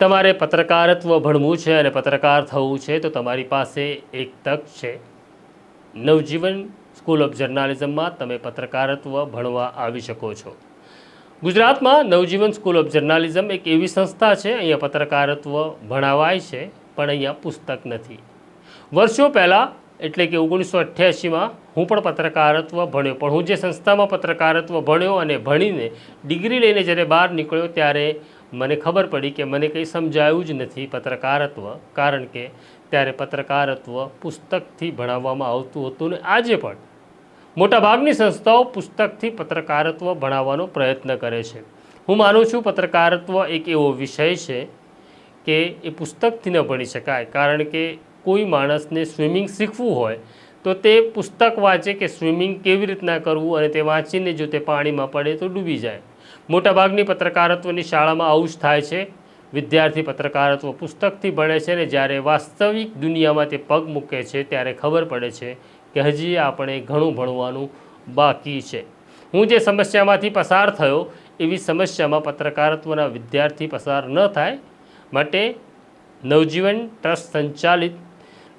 તમારે પત્રકારત્વ ભણવું છે અને પત્રકાર થવું છે, તો તમારી પાસે એક તક છે. નવજીવન સ્કૂલ ઓફ જર્નાલિઝમમાં તમે પત્રકારત્વ ભણવા આવી શકો છો. ગુજરાતમાં નવજીવન સ્કૂલ ઓફ જર્નાલિઝમ એક એવી સંસ્થા છે, અહીંયા પત્રકારત્વ ભણાવાય છે, પણ અહીંયા પુસ્તક નથી. વર્ષો પહેલાં, એટલે કે ઓગણીસો અઠ્યાસીમાં, હું પણ પત્રકારત્વ ભણ્યો. પણ હું જે સંસ્થામાં પત્રકારત્વ ભણ્યો અને ભણીને ડિગ્રી લઈને જ્યારે બહાર નીકળ્યો, ત્યારે મને ખબર પડી કે મને કંઈ સમજાયું જ નથી પત્રકારત્વ, કારણ કે ત્યારે પત્રકારત્વ પુસ્તકથી ભણાવવામાં આવતું હતું ને આજે પણ. મોટાભાગની સંસ્થાઓ પુસ્તકથી પત્રકારત્વ ભણાવવાનો પ્રયત્ન કરે છે. હું માનું છું પત્રકારત્વ એક એવો વિષય છે કે એ પુસ્તકથી ન ભણી શકાય, કારણ કે કોઈ માણસને સ્વિમિંગ શીખવું હોય તો તે પુસ્તક વાંચે કે સ્વિમિંગ કેવી રીતના કરવું અને તે વાંચીને જો તે પાણીમાં પડે તો ડૂબી જાય. મોટાભાગની પત્રકારત્વની શાળામાં આવું જ થાય છે. વિદ્યાર્થી પત્રકારત્વ પુસ્તકથી ભણે છે ને જ્યારે વાસ્તવિક દુનિયામાં તે પગ મૂકે છે ત્યારે ખબર પડે છે કે હજી આપણે ઘણું ભણવાનું બાકી છે. હું જે સમસ્યામાંથી પસાર થયો, એવી સમસ્યામાં પત્રકારત્વના વિદ્યાર્થી પસાર ન થાય માટે નવજીવન ટ્રસ્ટ સંચાલિત,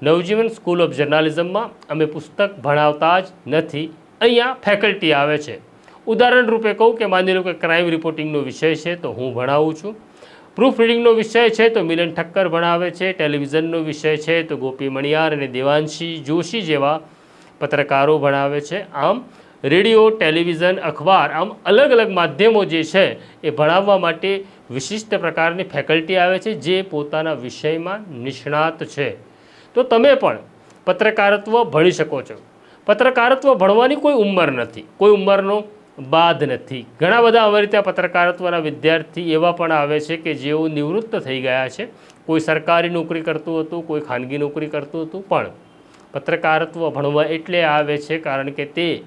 નવજીવન સ્કૂલ ઓફ જર્નાલિઝમમાં અમે પુસ્તક ભણાવતા જ નથી. અહીંયા ફેકલ્ટી આવે છે. ઉદાહરણ રૂપે કહું કે માની લો કે ક્રાઇમ રિપોર્ટિંગનો વિષય છે, તો હું ભણાવું છું. પ્રૂફ રીડિંગનો વિષય છે, તો મિલન ઠક્કર ભણાવે છે. ટેલિવિઝનનો વિષય છે, તો ગોપી મણિયાર અને દેવાંશી જોશી જેવા પત્રકારો ભણાવે છે. આમ, રેડિયો, ટેલિવિઝન, અખબાર, આમ અલગ અલગ માધ્યમો જે છે, એ ભણાવવા માટે વિશિષ્ટ પ્રકારની ફેકલ્ટી આવે છે, જે પોતાના વિષયમાં નિષ્ણાત છે. તો તમે પણ પત્રકારત્વ ભણી શકો છો. પત્રકારત્વ ભણવાની કોઈ ઉંમર નથી. કોઈ ઉંમરનો બાદ નથી. ઘણા બધા આવી રીતે પત્રકારત્વના વિદ્યાર્થી એવા પણ આવે છે કે જેઓ નિવૃત્ત થઈ ગયા છે. કોઈ સરકારી નોકરી કરતું હતું, કોઈ ખાનગી નોકરી કરતું હતું, પણ પત્રકારત્વ ભણવા એટલે આવે છે કારણ કે તે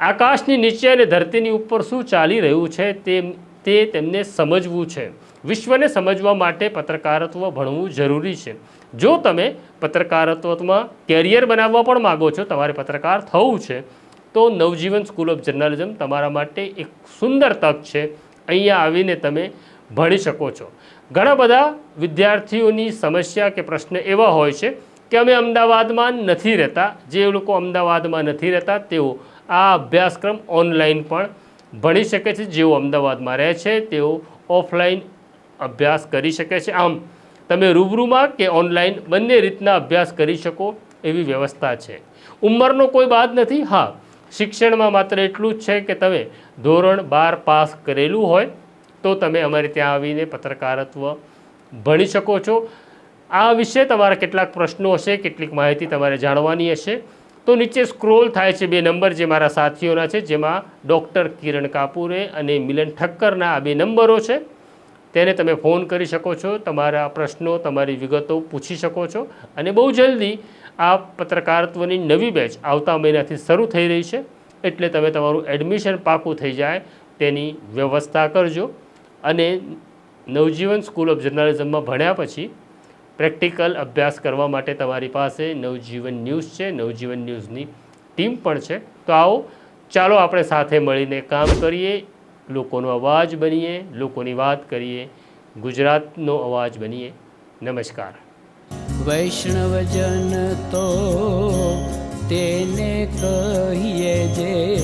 આકાશની નીચે અને ધરતીની ઉપર શું ચાલી રહ્યું છે તે તે તેમને સમજવું છે. વિશ્વને સમજવા માટે પત્રકારત્વ ભણવું જરૂરી છે. જો તમે પત્રકારત્વમાં કેરિયર બનાવવા પણ માગો છો, તમારે પત્રકાર થવું છે તો નવજીવન સ્કૂલ ઓફ જર્નાલિઝમ તમારા માટે એક સુંદર તક છે. અહીંયા આવીને તમે ભણી શકો છો. ઘણા બધા વિદ્યાર્થીઓની સમસ્યા કે પ્રશ્ન એવા હોય છે કે અમે અમદાવાદમાં નથી રહેતા. જે લોકો અમદાવાદમાં નથી રહેતા, તેઓ આ અભ્યાસક્રમ ઓનલાઈન પણ ભણી શકે છે. જેઓ અમદાવાદમાં રહે છે, તેઓ ઓફલાઈન અભ્યાસ કરી શકે છે. આમ, તમે રૂબરૂમાં કે ઓનલાઈન બંને રીતના અભ્યાસ કરી શકો એવી વ્યવસ્થા છે. ઉંમરનો કોઈ બાદ નથી? હા. શિક્ષણમાં માત્ર એટલું જ છે કે તમે ધોરણ બાર પાસ કરેલું હોય તો તમે અમારે ત્યાં આવીને પત્રકારત્વ ભણી શકો છો. આ વિશે તમારા કેટલાક પ્રશ્નો હશે, કેટલીક માહિતી તમારે જાણવાની હશે. તો નીચે સ્ક્રોલ થાય છે બે નંબર જે મારા સાથીઓના છે, જેમાં ડૉક્ટર કિરણ કાપુરે અને મિલન ઠક્કરના આ બે નંબરો છે. તેને તમે ફોન કરી શકો છો, તમારા પ્રશ્નો, તમારી વિગતો પૂછી શકો છો અને બહુ જલ્દી આ પત્રકારત્વની નવી બેચ આવતા મહિનાથી શરૂ થઈ રહી છે. એટલે તમે તમારું એડમિશન પાકું થઈ જાય તેની વ્યવસ્થા કરજો અને નવજીવન સ્કૂલ ઓફ જર્નાલિઝમમાં ભણ્યા પછી પ્રેક્ટિકલ અભ્યાસ કરવા માટે તમારી પાસે નવજીવન ન્યૂઝ છે, નવજીવન ન્યૂઝની ટીમ પણ છે. તો આવો, ચાલો આપણે સાથે મળીને કામ કરીએ. લોકોનો અવાજ બનીએ, લોકોની વાત કરીએ, ગુજરાતનો અવાજ બનીએ. નમસ્કાર. વૈષ્ણવજન તો તેને કહીએ જે